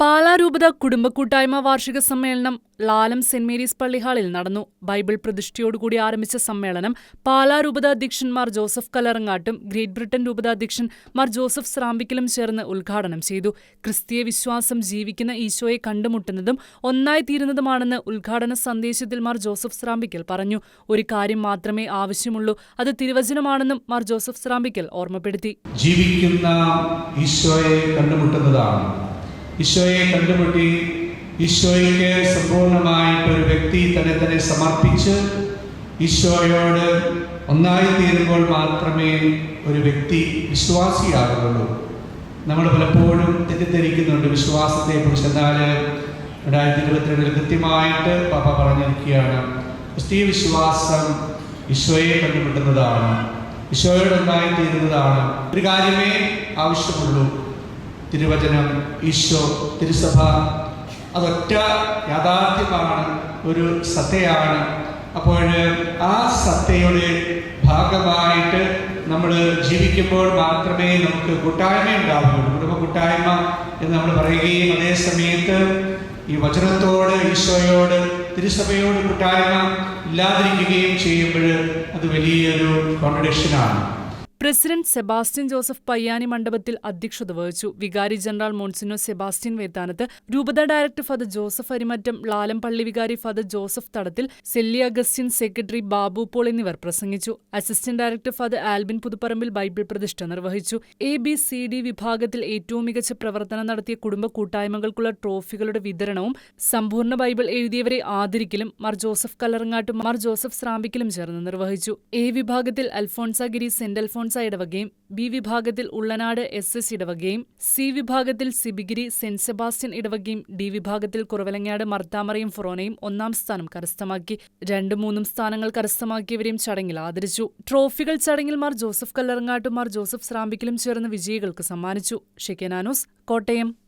പാലാരൂപത കുടുംബ കൂട്ടായ്മ വാർഷിക സമ്മേളനം ലാലം സെന്റ് മേരീസ് പള്ളി ഹാളിൽ നടന്നു. ബൈബിൾ പ്രതിഷ്ഠയോടുകൂടി ആരംഭിച്ച സമ്മേളനം പാലാരൂപത അധ്യക്ഷൻ മാർ ജോസഫ് കലറങ്ങാട്ടും ഗ്രേറ്റ് ബ്രിട്ടൻ രൂപത അധ്യക്ഷൻ മാർ ജോസഫ് സ്രാമ്പിക്കലും ചേർന്ന് ഉദ്ഘാടനം ചെയ്തു. ക്രിസ്തീയ വിശ്വാസം ജീവിക്കുന്ന ഈശോയെ കണ്ടുമുട്ടുന്നതും ഒന്നായി തീരുന്നതുമാണെന്ന് ഉദ്ഘാടന സന്ദേശത്തിൽ മാർ ജോസഫ് സ്രാമ്പിക്കൽ പറഞ്ഞു. ഒരു കാര്യം മാത്രമേ ആവശ്യമുള്ളൂ അത് തിരുവചനമാണെന്നും മാർ ജോസഫ് സ്രാമ്പിക്കൽ ഓർമ്മപ്പെടുത്തി. ജീവിക്കുന്ന ഈശോയെ കണ്ടുമുട്ടുന്നതാണ് ഈശോയെ കണ്ടുമുട്ടി ഈശോയ്ക്ക് സമ്പൂർണമായിട്ട് ഒരു വ്യക്തി തന്നെ തന്നെ സമർപ്പിച്ച് ഈശോയോട് ഒന്നായി തീരുമ്പോൾ മാത്രമേ ഒരു വ്യക്തി വിശ്വാസിയാകുള്ളൂ നമ്മൾ പലപ്പോഴും തെറ്റിദ്ധരിക്കുന്നുണ്ട് വിശ്വാസത്തെ കുറിച്ച് എന്നാൽ രണ്ടായിരത്തി ഇരുപത്തിരണ്ടിൽ കൃത്യമായിട്ട് പാപ്പ പറഞ്ഞിരിക്കുകയാണ് ക്രിസ്തീയ വിശ്വാസം ഈശോയെ കണ്ടുമുട്ടുന്നതാണ് ഈശോയോടൊന്നായി തീരുന്നതാണ്. ഒരു കാര്യമേ ആവശ്യമുള്ളൂ. തിരുവചനം ഈശോ തിരുസഭ അതൊറ്റ യാഥാർത്ഥ്യമാണ് ഒരു സത്തയാണ്. അപ്പോൾ ആ സത്തയുടെ ഭാഗമായിട്ട് നമ്മൾ ജീവിക്കുമ്പോൾ മാത്രമേ നമുക്ക് കൂട്ടായ്മ ഉണ്ടാവുകയുള്ളൂ. കുടുംബ കൂട്ടായ്മ എന്ന് നമ്മൾ പറയുകയും അതേ സമയത്ത് ഈ വചനത്തോട് ഈശോയോട് തിരുസഭയോട് കൂട്ടായ്മ ഇല്ലാതിരിക്കുകയും ചെയ്യുമ്പോൾ അത് വലിയൊരു കോൺട്രഡിക്ഷനാണ് പ്രസിഡന്റ് സെബാസ്റ്റ്യൻ ജോസഫ് പയ്യാനി മണ്ഡപത്തിൽ അധ്യക്ഷത വഹിച്ചു. വികാരി ജനറൽ മോൺസിനോ സെബാസ്റ്റ്യൻ വേത്താനത്ത് രൂപത director father Joseph Arimattam Lalampally വികാരി father Joseph Thadathil സെല്ലി Augustine secretary Babu Paul എന്നിവർ പ്രസംഗിച്ചു. Assistant director father Albin Puthuparambil Bible പ്രതിഷ്ഠ നിർവഹിച്ചു. എ ബി സി ഡി വിഭാഗത്തിൽ ഏറ്റവും മികച്ച പ്രവർത്തനം നടത്തിയ കുടുംബ കൂട്ടായ്മകൾക്കുള്ള ട്രോഫികളുടെ വിതരണവും സമ്പൂർണ ബൈബിൾ എഴുതിയവരെ ആദരിക്കലും മാർ ജോസഫ് കല്ലറങ്ങാട്ടും മാർ ജോസഫ് സ്രാമ്പിക്കലും ചേർന്ന് നിർവഹിച്ചു. എ വിഭാഗത്തിൽ അൽഫോൺസ ഗിരി സെന്റ് അൽഫോൺസ ഇടവകയും ബി വിഭാഗത്തിൽ ഉള്ളനാട് എസ് എസ് ഇടവകയും സി വിഭാഗത്തിൽ സിബിഗിരി സെന്റ് സെബാസ്റ്റ്യൻ ഇടവകയും ഡി വിഭാഗത്തിൽ കുറവലങ്ങാട് മർത്താമറയും ഫൊറോനയും ഒന്നാം സ്ഥാനം കരസ്ഥമാക്കി. രണ്ടും മൂന്നും സ്ഥാനങ്ങൾ കരസ്ഥമാക്കിയവരെയും ചടങ്ങിൽ ആദരിച്ചു. ട്രോഫികൾ ചടങ്ങിൽ മാർ ജോസഫ് കല്ലറങ്ങാട്ടും മാർ ജോസഫ് സ്രാമ്പിക്കലും ചേർന്ന് വിജയികൾക്ക് സമ്മാനിച്ചു. ഷെക്കനാനൂസ് കോട്ടയം.